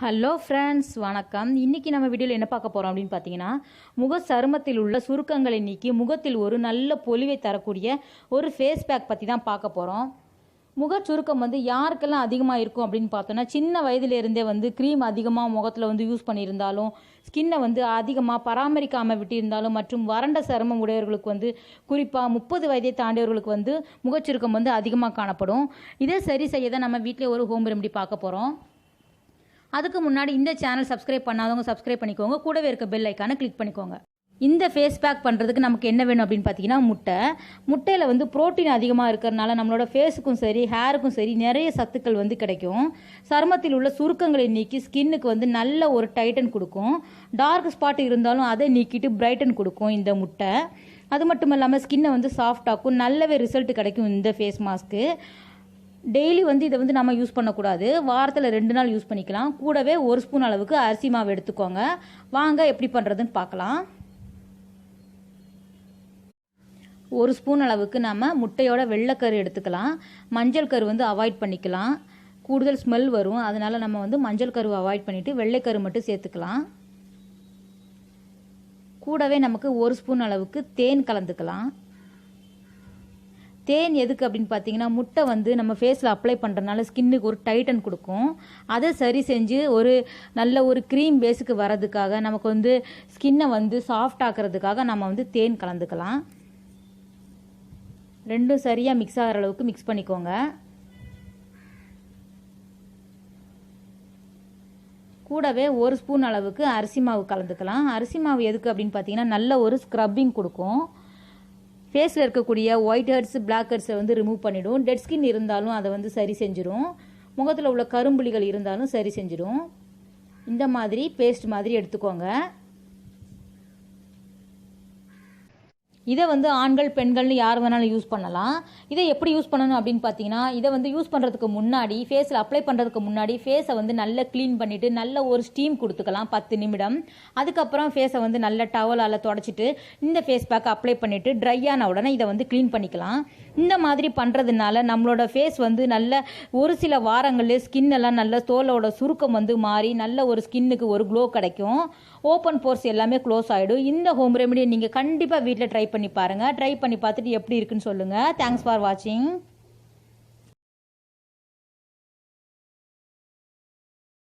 Hello friends வணக்கம். இன்றைக்கி நம்ம வீடியோவில் என்ன பார்க்க போகிறோம் அப்படின்னு பார்த்தீங்கன்னா முக சருமத்தில் உள்ள சுருக்கங்களை நீக்கி முகத்தில் ஒரு நல்ல பொலிவை தரக்கூடிய ஒரு ஃபேஸ் பேக் பற்றி தான் பார்க்க போகிறோம் முக சுருக்கம் வந்து யாருக்கெல்லாம் அதிகமாக இருக்கும் அப்படின்னு பார்த்தோன்னா சின்ன வயதிலிருந்தே வந்து க்ரீம் அதிகமாக முகத்தில் வந்து யூஸ் பண்ணியிருந்தாலும் ஸ்கின்னை வந்து அதிகமாக பராமரிக்காமல் விட்டிருந்தாலும் மற்றும் வறண்ட சருமம் உடையவர்களுக்கு வந்து குறிப்பாக முப்பது வயதை தாண்டியவர்களுக்கு வந்து முகச்சுருக்கம் வந்து அதிகமாக காணப்படும். இதை சரி செய்ய தான் நம்ம வீட்டிலே ஒரு ஹோம் ரெமெடி பார்க்க போகிறோம் அதுக்கு முன்னாடி இந்த சேனல் சப்ஸ்கிரைப் பண்ணாதவங்க சப்ஸ்கிரைப் பண்ணிக்கோங்க. கூடவே இருக்க பெல் ஐக்கானை கிளிக் பண்ணிக்கோங்க. இந்த ஃபேஸ் பேக் பண்ணுறதுக்கு நமக்கு என்ன வேணும் அப்படின்னு பார்த்தீங்கன்னா முட்டை. முட்டையில் வந்து புரோட்டீன் அதிகமாக இருக்கிறனால நம்மளோட ஃபேஸுக்கும் சரி ஹேருக்கும் சரி நிறைய சத்துக்கள் வந்து கிடைக்கும். சருமத்தில் உள்ள சுருக்கங்களை நீக்கி ஸ்கின்னுக்கு வந்து நல்ல ஒரு டைட்டன் கொடுக்கும். டார்க் ஸ்பாட் இருந்தாலும் அதை நீக்கிட்டு பிரைட்டன் கொடுக்கும் இந்த முட்டை. அது மட்டும் இல்லாமல் ஸ்கின்னை வந்து சாஃப்டாக்கும் நல்லவே ரிசல்ட் கிடைக்கும் இந்த ஃபேஸ் மாஸ்க்கு டெய்லி வந்து இதை வந்து நம்ம யூஸ் பண்ணக்கூடாது. வாரத்தில் ரெண்டு நாள் யூஸ் பண்ணிக்கலாம். கூடவே ஒரு ஸ்பூன் அளவுக்கு அரிசி மாவு எடுத்துக்கோங்க. வாங்க எப்படி பண்ணுறதுன்னு பார்க்கலாம். ஒரு ஸ்பூன் அளவுக்கு நம்ம முட்டையோட வெள்ளைக்கரு எடுத்துக்கலாம். மஞ்சள் கரு வந்து அவாய்ட் பண்ணிக்கலாம். கூடுதல் ஸ்மெல் வரும். அதனால் நம்ம வந்து மஞ்சள் கரு அவாய்ட் பண்ணிவிட்டு வெள்ளைக்கரு மட்டும் சேர்த்துக்கலாம். கூடவே நமக்கு ஒரு ஸ்பூன் அளவுக்கு தேன் கலந்துக்கலாம். தேன் எதுக்கு அப்படின்னு பார்த்தீங்கன்னா முட்டை வந்து நம்ம ஃபேஸில் அப்ளை பண்ணுறதுனால ஸ்கின்னுக்கு ஒரு டைட்டன் கொடுக்கும். அதை சரி செஞ்சு ஒரு நல்ல ஒரு க்ரீம் பேஸுக்கு வரதுக்காக நமக்கு வந்து ஸ்கின்னை வந்து சாஃப்ட் ஆக்கிறதுக்காக நம்ம வந்து தேன் கலந்துக்கலாம். ரெண்டும் சரியாக மிக்ஸ் ஆகிற அளவுக்கு மிக்ஸ் பண்ணிக்கோங்க. கூடவே ஒரு ஸ்பூன் அளவுக்கு அரிசி மாவு கலந்துக்கலாம். அரிசி மாவு எதுக்கு அப்படின்னு பார்த்தீங்கன்னா நல்ல ஒரு ஸ்க்ரப்பிங் கொடுக்கும். ஃபேஸில் இருக்கக்கூடிய ஒயிட் ஹெட்ஸ் பிளாக் ஹெட்ஸை வந்து ரிமூவ் பண்ணிவிடும் டெட் ஸ்கின் இருந்தாலும் அதை வந்து சரி செஞ்சிடும். முகத்தில் உள்ள கரும்புலிகள் இருந்தாலும் சரி செஞ்சிடும். இந்த மாதிரி பேஸ்ட் மாதிரி எடுத்துக்கோங்க. இதை வந்து ஆண்கள் பெண்கள்னு யார் வேணாலும் யூஸ் பண்ணலாம். இதை எப்படி யூஸ் பண்ணணும் அப்படின்னு பார்த்தீங்கன்னா இதை வந்து யூஸ் பண்ணுறதுக்கு முன்னாடி ஃபேஸில் அப்ளை பண்ணுறதுக்கு முன்னாடி ஃபேஸை வந்து நல்லா க்ளீன் பண்ணிவிட்டு நல்ல ஒரு ஸ்டீம் கொடுத்துக்கலாம் பத்து நிமிடம். அதுக்கப்புறம் ஃபேஸை வந்து நல்ல டவலால் தொடச்சிட்டு இந்த ஃபேஸ் பேக் அப்ளை பண்ணிவிட்டு ட்ரை ஆன உடனே இதை வந்து க்ளீன் பண்ணிக்கலாம். இந்த மாதிரி பண்ணுறதுனால நம்மளோட ஃபேஸ் வந்து நல்ல ஒரு சில வாரங்களில் ஸ்கின் எல்லாம் நல்ல தோலோட சுருக்கம் வந்து மாறி நல்ல ஒரு ஸ்கின்னுக்கு ஒரு க்ளோ கிடைக்கும். ஓப்பன் போர்ஸ் எல்லாமே க்ளோஸ் ஆகிடும் இந்த ஹோம் ரெமெடியை நீங்கள் கண்டிப்பாக வீட்டில் ட்ரை பண்ணி பாருங்கள் ட்ரை பண்ணி பார்த்துட்டு எப்படி இருக்குன்னு சொல்லுங்கள் தேங்க்ஸ் ஃபார் வாட்சிங்